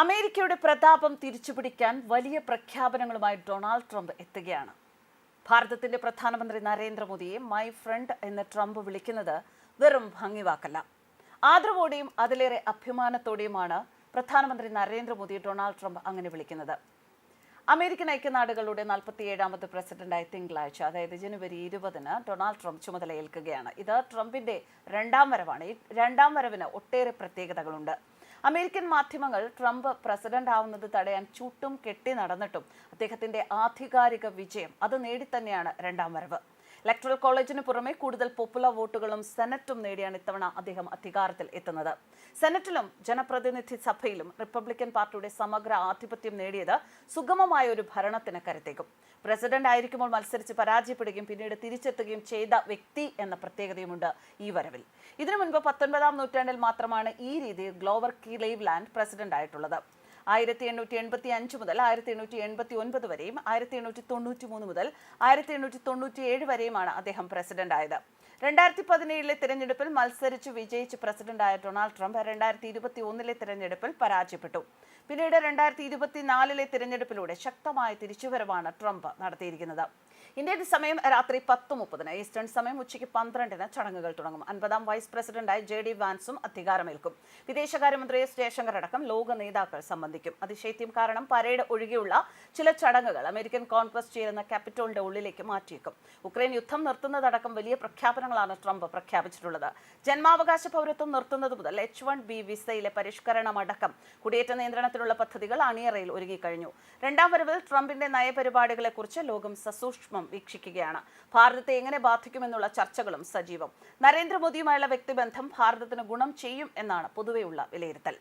അമേരിക്കയുടെ പ്രതാപം തിരിച്ചുപിടിക്കാൻ വലിയ പ്രഖ്യാപനങ്ങളുമായി ഡൊണാൾഡ് ട്രംപ് എത്തുകയാണ്. ഭാരതത്തിന്റെ പ്രധാനമന്ത്രി നരേന്ദ്രമോദിയെ മൈ ഫ്രണ്ട് എന്ന് ട്രംപ് വിളിക്കുന്നത് വെറും ഭംഗിവാക്കല്ല. ആദരവോടെയും അതിലേറെ അഭിമാനത്തോടെയുമാണ് പ്രധാനമന്ത്രി നരേന്ദ്രമോദി ഡൊണാൾഡ് ട്രംപ് അങ്ങനെ വിളിക്കുന്നത്. അമേരിക്കൻ ഐക്യനാടുകളുടെ നാൽപ്പത്തിയേഴാമത് പ്രസിഡന്റായി തിങ്കളാഴ്ച അതായത് ജനുവരി ഇരുപതിന് ഡൊണാൾഡ് ട്രംപ് ചുമതലയേൽക്കുകയാണ്. ഇത് ട്രംപിന്റെ രണ്ടാം വരവാണ്. ഈ രണ്ടാം വരവിന് ഒട്ടേറെ പ്രത്യേകതകളുണ്ട്. അമേരിക്കൻ മാധ്യമങ്ങൾ ട്രംപ് പ്രസിഡന്റ് ആവുന്നത് തടയാൻ ചൂട്ടും കെട്ടി നടന്നിട്ടും അദ്ദേഹത്തിന്റെ ആധികാരിക വിജയം അത് നേടി തന്നെയാണ് രണ്ടാം വരവ്. ഇലക്ട്രൽ കോളേജിന് പുറമെ കൂടുതൽ പോപ്പുലർ വോട്ടുകളും സെനറ്റും നേടിയാണ് ഇത്തവണ അദ്ദേഹം അധികാരത്തിൽ എത്തുന്നത്. സെനറ്റിലും ജനപ്രതിനിധി സഭയിലും റിപ്പബ്ലിക്കൻ പാർട്ടിയുടെ സമഗ്ര ആധിപത്യം നേടിയത് സുഗമമായ ഒരു ഭരണത്തിന് കരുത്തേക്കും പ്രസിഡന്റ് ആയിരിക്കുമ്പോൾ മത്സരിച്ച് പരാജയപ്പെടുകയും പിന്നീട് തിരിച്ചെത്തുകയും ചെയ്ത വ്യക്തി എന്ന പ്രത്യേകതയുമുണ്ട് ഈ വരവിൽ. ഇതിനു മുൻപ് പത്തൊൻപതാം നൂറ്റാണ്ടിൽ മാത്രമാണ് ഈ രീതിയിൽ ഗ്ലോവർ കീ ലേവ്ലാൻഡ് പ്രസിഡന്റ് ആയിട്ടുള്ളത്. ആയിരത്തി എണ്ണൂറ്റി എൺപത്തി അഞ്ച് മുതൽ ആയിരത്തി എണ്ണൂറ്റി എൺപത്തി ഒൻപത് വരെയും ആയിരത്തി എണ്ണൂറ്റി തൊണ്ണൂറ്റി മൂന്ന് മുതൽ ആയിരത്തി എണ്ണൂറ്റി തൊണ്ണൂറ്റി ഏഴ് വരെയുമാണ് അദ്ദേഹം പ്രസിഡന്റ് ആയത്. രണ്ടായിരത്തി പതിനേഴിലെ തിരഞ്ഞെടുപ്പിൽ മത്സരിച്ച് വിജയിച്ച് പ്രസിഡന്റായ ഡൊണാൾഡ് ട്രംപ് രണ്ടായിരത്തി ഇരുപത്തി ഒന്നിലെ തിരഞ്ഞെടുപ്പിൽ പരാജയപ്പെട്ടു. പിന്നീട് രണ്ടായിരത്തി ഇരുപത്തിനാലിലെ തിരഞ്ഞെടുപ്പിലൂടെ ശക്തമായ തിരിച്ചുവരവാണ് ട്രംപ് നടത്തിയിരിക്കുന്നത്. ഇന്ത്യൻ സമയം രാത്രി പത്ത് മുപ്പതിന്. ഈസ്റ്റേൺ സമയം ഉച്ചയ്ക്ക് പന്ത്രണ്ടിന് ചടങ്ങുകൾ തുടങ്ങും. അൻപതാം വൈസ് പ്രസിഡന്റായി ജെ ഡി വാൻസും അധികാരമേൽക്കും. വിദേശകാര്യമന്ത്രി എസ് ജയശങ്കർ അടക്കം ലോക നേതാക്കൾ സംബന്ധിക്കും. അതിശൈത്യം കാരണം പരേഡ് ഒഴികെയുള്ള ചില ചടങ്ങുകൾ അമേരിക്കൻ കോൺഗ്രസ് ചേരുന്ന ക്യാപിറ്റോളിന്റെ ഉള്ളിലേക്ക് മാറ്റിയേക്കും. ഉക്രൈൻ യുദ്ധം നിർത്തുന്നതടക്കം വലിയ പ്രഖ്യാപനങ്ങളാണ് ട്രംപ് പ്രഖ്യാപിച്ചിട്ടുള്ളത്. ജന്മാവകാശ പൗരത്വം നിർത്തുന്നത് മുതൽ എച്ച് വൺ ബി വിസയിലെ പരിഷ്കരണമടക്കം കുടിയേറ്റ നിയന്ത്രണത്തിലുള്ള പദ്ധതികൾ അണിയറയിൽ ഒരുങ്ങിക്കഴിഞ്ഞു രണ്ടാം വരവിൽ ട്രംപിന്റെ നയപരിപാടികളെക്കുറിച്ച് ലോകം സസൂക്ഷ്മം വീക്ഷിക്കുകയാണ്. ഭാരതത്തെ എങ്ങനെ ബാധിക്കുമെന്നുള്ള ചർച്ചകളും സജീവം. നരേന്ദ്രമോദിയുമായുള്ള വ്യക്തിബന്ധം ഭാരതത്തിന് ഗുണം ചെയ്യും എന്നാണ് പൊതുവെയുള്ള വിലയിരുത്തൽ.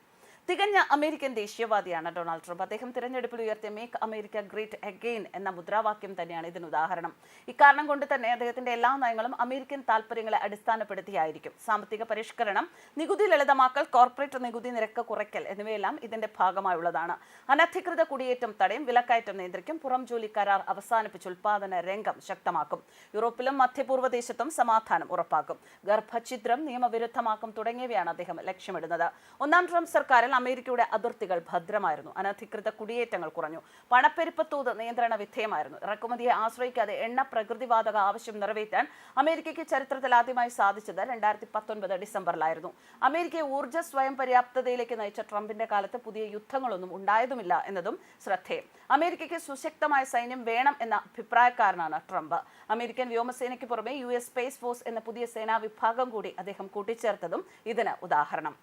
തികഞ്ഞ അമേരിക്കൻ ദേശീയവാദിയാണ് ഡൊണാൾഡ് ട്രംപ്. അദ്ദേഹം തിരഞ്ഞെടുപ്പിൽ ഉയർത്തിയ മേക്ക് അമേരിക്ക ഗ്രേറ്റ് അഗെയിൻ എന്ന മുദ്രാവാക്യം തന്നെയാണ് ഇതിന് ഉദാഹരണം ഇക്കാരണം കൊണ്ട് തന്നെ അദ്ദേഹത്തിന്റെ എല്ലാ നയങ്ങളും അമേരിക്കൻ താല്പര്യങ്ങളെ അടിസ്ഥാനപ്പെടുത്തിയായിരിക്കും. സാമ്പത്തിക പരിഷ്കരണം നികുതി ലളിതമാക്കൽ കോർപ്പറേറ്റ് നികുതി നിരക്ക് കുറയ്ക്കൽ എന്നിവയെല്ലാം ഇതിന്റെ ഭാഗമായുള്ളതാണ്. അനധികൃത കുടിയേറ്റം തടയും വിലക്കയറ്റം നിയന്ത്രിക്കും പുറം ജോലി കരാർ അവസാനിപ്പിച്ച് ഉൽപാദന രംഗം ശക്തമാക്കും. യൂറോപ്പിലും മധ്യപൂർവ ദേശത്തും സമാധാനം ഉറപ്പാക്കും. ഗർഭഛിദ്രം നിയമവിരുദ്ധമാക്കും തുടങ്ങിയവയാണ് അദ്ദേഹം ലക്ഷ്യമിടുന്നത്. ഒന്നാം ട്രംപ് സർക്കാരിൽ അമേരിക്കയുടെ അതിർത്തികൾ ഭദ്രമായിരുന്നു. അനധികൃത കുടിയേറ്റങ്ങൾ കുറഞ്ഞു. പണപ്പെരുപ്പ തോത് നിയന്ത്രണ വിധേയമായിരുന്നു. ഇറക്കുമതിയെ ആശ്രയിക്കാതെ എണ്ണ പ്രകൃതിവാതക ആവശ്യം നിറവേറ്റാൻ അമേരിക്കയ്ക്ക് ചരിത്രത്തിൽ ആദ്യമായി സാധിച്ചത് രണ്ടായിരത്തി പത്തൊൻപത് ഡിസംബറിലായിരുന്നു. അമേരിക്കയെ ഊർജ സ്വയം പര്യാപ്തതയിലേക്ക് നയിച്ച ട്രംപിന്റെ കാലത്ത് പുതിയ യുദ്ധങ്ങളൊന്നും ഉണ്ടായതുമില്ല എന്നതും ശ്രദ്ധേയം. അമേരിക്കയ്ക്ക് സുശക്തമായ സൈന്യം വേണം എന്ന അഭിപ്രായക്കാരനാണ് ട്രംപ്. അമേരിക്കൻ വ്യോമസേനയ്ക്ക് പുറമെ യു എസ് സ്പേസ് ഫോഴ്സ് എന്ന പുതിയ സേനാ വിഭാഗം കൂടി അദ്ദേഹം കൂട്ടിച്ചേർത്തതും ഇതിന് ഉദാഹരണം.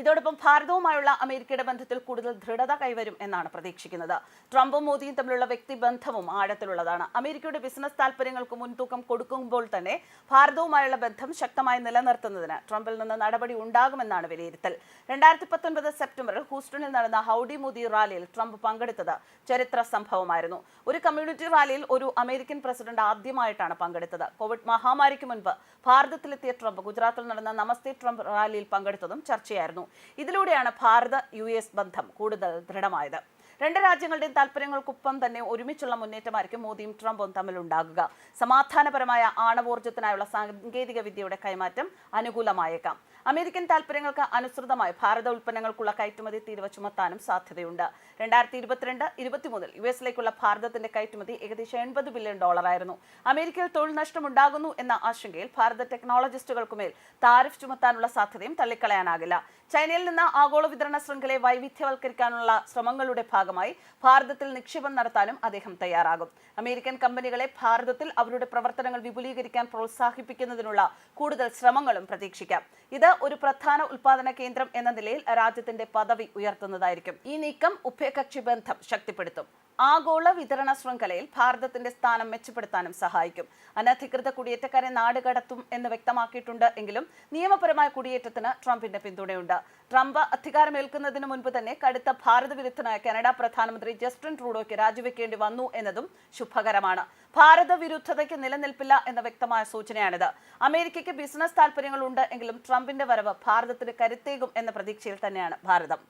ഇതോടൊപ്പം ഭാരതവുമായുള്ള അമേരിക്കയുടെ ബന്ധത്തിൽ കൂടുതൽ ദൃഢത കൈവരും എന്നാണ് പ്രതീക്ഷിക്കുന്നത്. ട്രംപും മോദിയും തമ്മിലുള്ള വ്യക്തിബന്ധവും ആഴത്തിലുള്ളതാണ്. അമേരിക്കയുടെ ബിസിനസ് താല്പര്യങ്ങൾക്ക് മുൻതൂക്കം കൊടുക്കുമ്പോൾ തന്നെ ഭാരതവുമായുള്ള ബന്ധം ശക്തമായി നിലനിർത്തുന്നതിന് ട്രംപിൽ നിന്ന് നടപടി ഉണ്ടാകുമെന്നാണ് വിലയിരുത്തൽ. രണ്ടായിരത്തി പത്തൊൻപത് സെപ്റ്റംബറിൽ ഹൂസ്റ്റണിൽ നടന്ന ഹൗഡി മോദി റാലിയിൽ ട്രംപ് പങ്കെടുത്തത് ചരിത്ര സംഭവമായിരുന്നു. ഒരു കമ്മ്യൂണിറ്റി റാലിയിൽ ഒരു അമേരിക്കൻ പ്രസിഡന്റ് ആദ്യമായിട്ടാണ് പങ്കെടുത്തത്. കോവിഡ് മഹാമാരിക്ക് മുൻപ് ഭാരതത്തിലെത്തിയ ട്രംപ് ഗുജറാത്തിൽ നടന്ന നമസ്തേ ട്രംപ് റാലിയിൽ പങ്കെടുത്തതും ചർച്ചയായിരുന്നു. ഇതിലൂടെയാണ് ഭാരത യു ബന്ധം കൂടുതൽ ദൃഢമായത്. രണ്ട് രാജ്യങ്ങളുടെയും താല്പര്യങ്ങൾക്കൊപ്പം തന്നെ ഒരുമിച്ചുള്ള മുന്നേറ്റമായിരിക്കും മോദിയും ട്രംപും തമ്മിൽ ഉണ്ടാകുക. സമാധാനപരമായ ആണവോർജത്തിനായുള്ള സാങ്കേതിക വിദ്യയുടെ കൈമാറ്റം അനുകൂലമായേക്കാം. അമേരിക്കൻ താല്പര്യങ്ങൾക്ക് അനുസൃതമായി ഭാരത ഉൽപ്പന്നങ്ങൾക്കുള്ള കയറ്റുമതി തീരുവ ചുമത്താനും സാധ്യതയുണ്ട്. രണ്ടായിരത്തി ഇരുപത്തിരണ്ട് ഇരുപത്തിമൂന്നിൽ യു എസിലേക്കുള്ള ഭാരതത്തിന്റെ കയറ്റുമതി ഏകദേശം എൺപത് ബില്യൺ ഡോളറായിരുന്നു. അമേരിക്കയിൽ തൊഴിൽ നഷ്ടമുണ്ടാകുന്നു എന്ന ആശങ്കയിൽ ഭാരത ടെക്നോളജിസ്റ്റുകൾക്കുമേൽ താരിഫ് ചുമത്താനുള്ള സാധ്യതയും തള്ളിക്കളയാനാകില്ല. ചൈനയിൽ നിന്ന് ആഗോള വിതരണ ശൃംഖലയെ വൈവിധ്യവൽക്കരിക്കാനുള്ള ശ്രമങ്ങളുടെ ഭാഗമായി ഭാരതത്തിൽ നിക്ഷേപം നടത്താനും അദ്ദേഹം തയ്യാറാകും. അമേരിക്കൻ കമ്പനികളെ ഭാരതത്തിൽ അവരുടെ പ്രവർത്തനങ്ങൾ വിപുലീകരിക്കാൻ പ്രോത്സാഹിപ്പിക്കുന്നതിനുള്ള കൂടുതൽ ശ്രമങ്ങളും പ്രതീക്ഷിക്കാം. ഇത് ഒരു പ്രധാന ഉൽപാദന കേന്ദ്രം എന്ന നിലയിൽ രാജ്യത്തിന്റെ പദവി ഉയർത്തുന്നതായിരിക്കും. ഈ നീക്കം ഉഭയകക്ഷി ബന്ധം ശക്തിപ്പെടുത്തും. ആഗോള വിതരണ ശൃംഖലയിൽ ഭാരതത്തിന്റെ സ്ഥാനം മെച്ചപ്പെടുത്താനും സഹായിക്കും. അനധികൃത കുടിയേറ്റക്കാരെ നാട് കടത്തും എന്ന് വ്യക്തമാക്കിയിട്ടുണ്ട് എങ്കിലും നിയമപരമായ കുടിയേറ്റത്തിന് ട്രംപിന്റെ പിന്തുണയുണ്ട്. ട്രംപ് അധികാരമേൽക്കുന്നതിന് മുൻപ് തന്നെ കടുത്ത ഭാരത വിരുദ്ധനായ കനഡ പ്രധാനമന്ത്രി ജസ്റ്റിൻ ട്രൂഡോയ്ക്ക് രാജിവെക്കേണ്ടി വന്നു എന്നതും ശുഭകരമാണ്. ഭാരത വിരുദ്ധതയ്ക്ക് നിലനിൽപ്പില്ല എന്ന വ്യക്തമായ സൂചനയാണിത്. അമേരിക്കയ്ക്ക് ബിസിനസ് താല്പര്യങ്ങളുണ്ട് എങ്കിലും ട്രംപിന്റെ വരവ് ഭാരതത്തിന് കരുത്തേകും എന്ന പ്രതീക്ഷയിൽ തന്നെയാണ് ഭാരതം.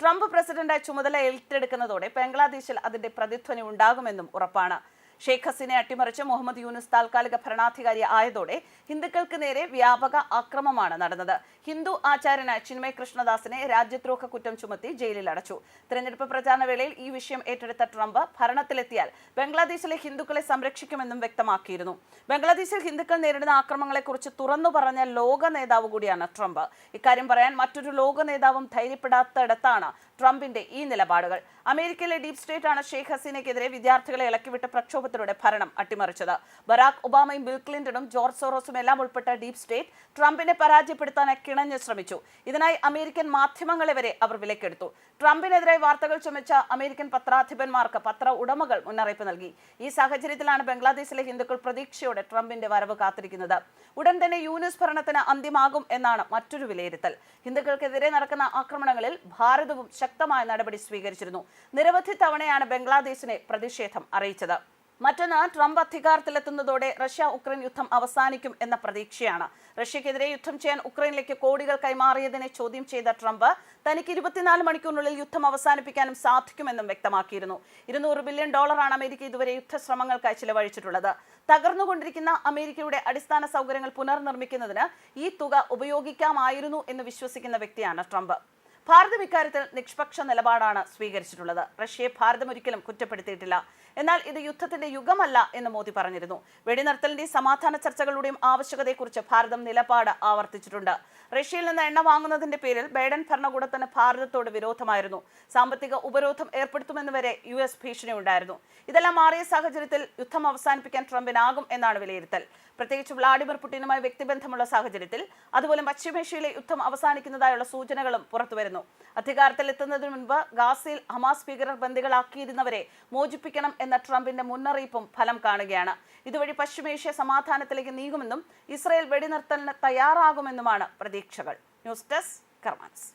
ട്രംപ് പ്രസിഡന്റായി ചുമതല ഏറ്റെടുക്കുന്നതോടെ ബംഗ്ലാദേശിൽ അതിന്റെ പ്രതിധ്വനി ഉണ്ടാകുമെന്നും ഉറപ്പാണ്. ഷെയ്ഖ് ഹസീനെ അട്ടിമറിച്ച് മുഹമ്മദ് യൂനുസ് താൽക്കാലിക ഭരണാധികാരി ആയതോടെ ഹിന്ദുക്കൾക്ക് നേരെ വ്യാപക ആക്രമമാണ് നടന്നത്. ഹിന്ദു ആചാര്യനായ ചിന്മയ് കൃഷ്ണദാസിനെ രാജ്യദ്രോഹ കുറ്റം ചുമത്തി ജയിലിൽ അടച്ചു. തെരഞ്ഞെടുപ്പ് പ്രചാരണ വേളയിൽ ഈ വിഷയം ഏറ്റെടുത്ത ട്രംപ് ഭരണത്തിലെത്തിയാൽ ബംഗ്ലാദേശിലെ ഹിന്ദുക്കളെ സംരക്ഷിക്കുമെന്നും വ്യക്തമാക്കിയിരുന്നു. ബംഗ്ലാദേശിൽ ഹിന്ദുക്കൾ നേരിടുന്ന ആക്രമങ്ങളെക്കുറിച്ച് തുറന്നു പറഞ്ഞ ലോക നേതാവ് കൂടിയാണ് ട്രംപ്. ഇക്കാര്യം പറയാൻ മറ്റൊരു ലോക നേതാവും ധൈര്യപ്പെടാത്തയിടത്താണ് ട്രംപിന്റെ ഈ നിലപാടുകൾ. അമേരിക്കയിലെ ഡീപ് സ്റ്റേറ്റ് ആണ് ഷെയ്ഖ് ഹസീനയ്ക്കെതിരെ വിദ്യാർത്ഥികളെ ഇളക്കിവിട്ട പ്രക്ഷോഭത്തിലൂടെ ഭരണം അട്ടിമറിച്ചത്. ബറാക് ഒബാമയും ബിൽ ക്ലിന്റണും ജോർജ് സോറോസും എല്ലാം ഉൾപ്പെട്ട ഡീപ് സ്റ്റേറ്റ് ട്രംപിനെ പരാജയപ്പെടുത്താൻ കിണഞ്ഞു ശ്രമിച്ചു. ഇതിനായി അമേരിക്കൻ മാധ്യമങ്ങളെ വരെ അവർ വിലക്കെടുത്തു. ട്രംപിനെതിരെ വാർത്തകൾ ചുമച്ച അമേരിക്കൻ പത്രാധിപന്മാർക്ക് പത്ര ഉടമകൾ മുന്നറിയിപ്പ് നൽകി. ഈ സാഹചര്യത്തിലാണ് ബംഗ്ലാദേശിലെ ഹിന്ദുക്കൾ പ്രതീക്ഷയോടെ ട്രംപിന്റെ വരവ് കാത്തിരിക്കുന്നത്. ഉടൻ തന്നെ യൂനിസ് ഭരണത്തിന് അന്ത്യമാകും എന്നാണ് മറ്റൊരു വിലയിരുത്തൽ. ഹിന്ദുക്കൾക്കെതിരെ നടക്കുന്ന ആക്രമണങ്ങളിൽ ഭാരതവും ശക്തമായ നടപടി സ്വീകരിച്ചിരുന്നു. നിരവധി തവണയാണ് ബംഗ്ലാദേശിനെ പ്രതിഷേധം അറിയിച്ചത്. മറ്റൊന്ന് ട്രംപ് അധികാരത്തിലെത്തുന്നതോടെ റഷ്യ ഉക്രൈൻ യുദ്ധം അവസാനിക്കും എന്ന പ്രതീക്ഷയാണ്. റഷ്യക്കെതിരെ യുദ്ധം ചെയ്യാൻ ഉക്രൈനിലേക്ക് കോടികൾ കൈമാറിയതിനെ ചോദ്യം ചെയ്ത ട്രംപ് തനിക്ക് ഇരുപത്തിനാല് മണിക്കൂറിനുള്ളിൽ യുദ്ധം അവസാനിപ്പിക്കാനും സാധിക്കുമെന്നും വ്യക്തമാക്കിയിരുന്നു. ഇരുന്നൂറ് ബില്യൺ ഡോളറാണ് അമേരിക്ക ഇതുവരെ യുദ്ധശ്രമങ്ങൾക്കായി ചിലവഴിച്ചിട്ടുള്ളത്. തകർന്നുകൊണ്ടിരിക്കുന്ന അമേരിക്കയുടെ അടിസ്ഥാന സൗകര്യങ്ങൾ പുനർനിർമ്മിക്കുന്നതിന് ഈ തുക ഉപയോഗിക്കാമായിരുന്നു എന്ന് വിശ്വസിക്കുന്ന വ്യക്തിയാണ് ട്രംപ്. ഭാരതം ഇക്കാര്യത്തിൽ നിഷ്പക്ഷ നിലപാടാണ് സ്വീകരിച്ചിട്ടുള്ളത്. റഷ്യയെ ഭാരതം ഒരിക്കലും കുറ്റപ്പെടുത്തിയിട്ടില്ല. എന്നാൽ ഇത് യുദ്ധത്തിന്റെ യുഗമല്ല എന്ന് മോദി പറഞ്ഞിരുന്നു. വെടിനിർത്തലിന്റെയും സമാധാന ചർച്ചകളുടെയും ആവശ്യകതയെക്കുറിച്ച് ഭാരതം നിലപാട് ആവർത്തിച്ചിട്ടുണ്ട്. റഷ്യയിൽ നിന്ന് എണ്ണ വാങ്ങുന്നതിന്റെ പേരിൽ ബൈഡൻ ഭരണകൂടത്തിന് ഭാരതത്തോട് വിരോധമായിരുന്നു. സാമ്പത്തിക ഉപരോധം ഏർപ്പെടുത്തുമെന്ന് വരെ യു എസ് ഭീഷണി ഉണ്ടായിരുന്നു ഇതെല്ലാം മാറിയ സാഹചര്യത്തിൽ യുദ്ധം അവസാനിപ്പിക്കാൻ ട്രംപിനാകും എന്നാണ് വിലയിരുത്തൽ. പ്രത്യേകിച്ച് വ്ളാഡിമിർ പുടിനുമായി വ്യക്തിബന്ധമുള്ള സാഹചര്യത്തിൽ അതുപോലെ പശ്ചിമേഷ്യയിലെ യുദ്ധം അവസാനിക്കുന്നതായുള്ള സൂചനകളും പുറത്തുവരുന്നു. അധികാരത്തിൽ എത്തുന്നതിന് മുൻപ് ഗാസയിൽ ഹമാസ് ഭീകരർ ബന്ദികളാക്കിയിരുന്നവരെ മോചിപ്പിക്കണം എന്ന ട്രംപിന്റെ മുന്നറിയിപ്പും ഫലം കാണുകയാണ്. ഇതുവഴി പശ്ചിമേഷ്യ സമാധാനത്തിലേക്ക് നീങ്ങുമെന്നും ഇസ്രയേൽ വെടിനിർത്തലിന് തയ്യാറാകുമെന്നുമാണ് പ്രതീക്ഷകൾ. News desk കർമാൻസ്